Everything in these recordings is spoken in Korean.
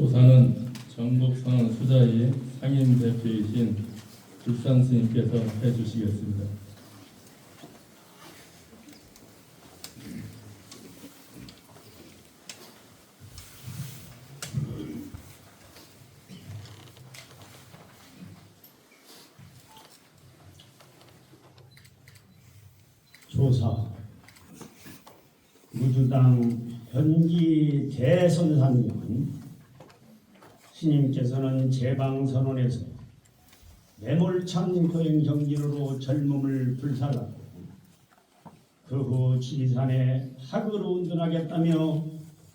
조사는 전국선언 수자의 상임 대표이신 불산 스님께서 해주시겠습니다. 조사 우주당 현기 대선사님은 스님께서는 제방선언에서 매몰찬 거행 경진으로 젊음을 불살랐고 그 후 지리산에 학을 운전하겠다며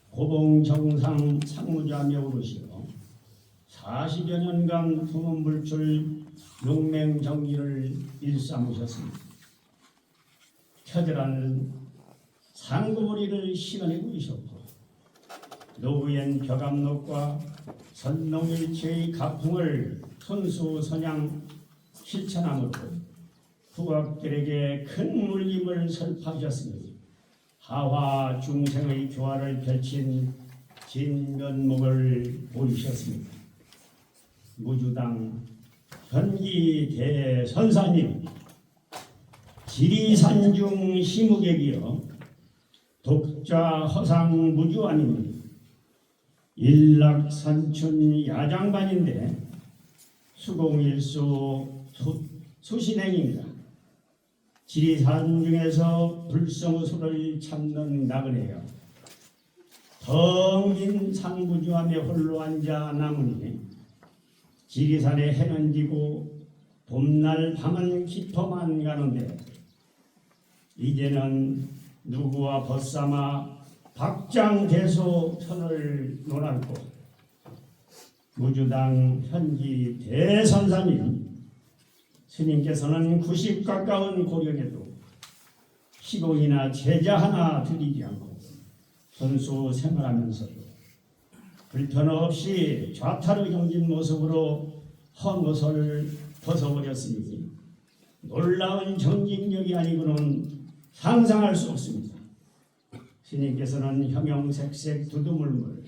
고봉 정상 상무자며 오르시어 40여 년간 투문불출 용맹정진을 일삼으셨습니다. 처절한 상고머리를 시간에 부리셨고 노후엔 벽암록과 선농일체의 가풍을 손수 선양 실천함으로 후각들에게 큰 울림을 설파하셨으니 하화 중생의 교화를 펼친 진면목을 보이셨습니다. 무주당 현기 대선사님 지리산중 시무객이여 독자 허상 무주아님 일락산춘 야장반인데 수공일수 수, 수신행입니다. 지리산 중에서 불성수를 찾는 나그네여 텅빈 상부주함에 홀로 앉아 남으니 지리산에 해는 지고 봄날 밤은 깊어만 가는데 이제는 누구와 벗삼아 박장대소 편을 논하고 무주당 현지 대선사님 스님께서는 90 가까운 고령에도 시공이나 제자 하나 드리지 않고 선수 생활하면서도 불편 없이 좌타로 경진 모습으로 헛것을 벗어버렸으니 놀라운 정직력이 아니고는 상상할 수 없습니다. 스님께서는 형형색색 두두물물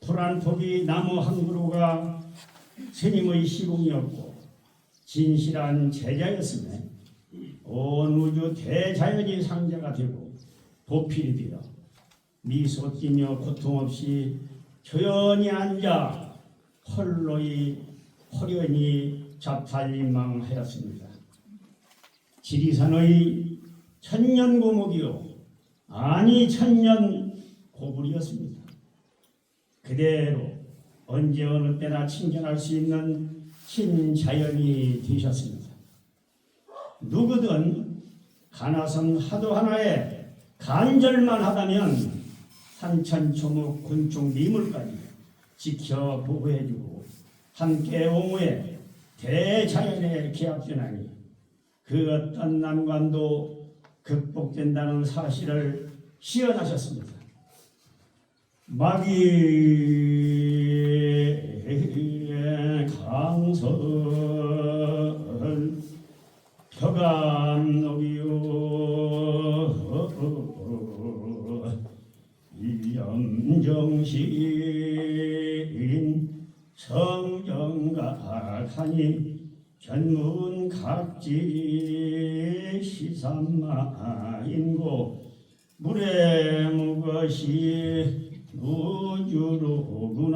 푸란 폭이 나무 한 그루가 스님의 시공이었고 진실한 제자였음에 온 우주 대자연이 상자가 되고 보필이 되어 미소 띠며 고통 없이 조연히 앉아 홀로이 호련히 자탈림망하였습니다. 지리산의 천년 고목이요 아니 천년 고불이었습니다. 그대로 언제 어느 때나 친견할 수 있는 신자연이 되셨습니다. 누구든 가나선 하도 하나에 간절만 하다면 산천초목 곤충 미물까지 지켜 보호해주고 함께 옹호해 대자연에 기합되나니 그 어떤 난관도 극복된다는 사실을 시연하셨습니다. 마귀의 강설 표감록이요 이영정신 성경각하니 견문 각지 시산마인고 물에 묵것이 우주로구나.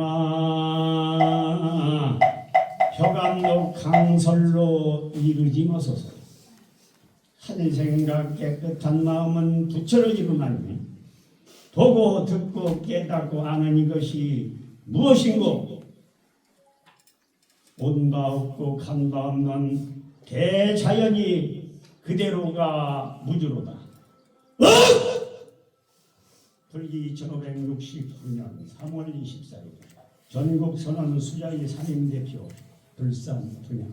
표감록 강설로 이르지 마소서. 한 생각 깨끗한 마음은 부처러지고만니 보고 듣고 깨닫고 아는 이것이 무엇인고 온바 없고 간바 없는 대자연이 그대로가 무주로다. 불기 2569년 3월 24일 전국 선언 수자의 상임 대표 불산 분양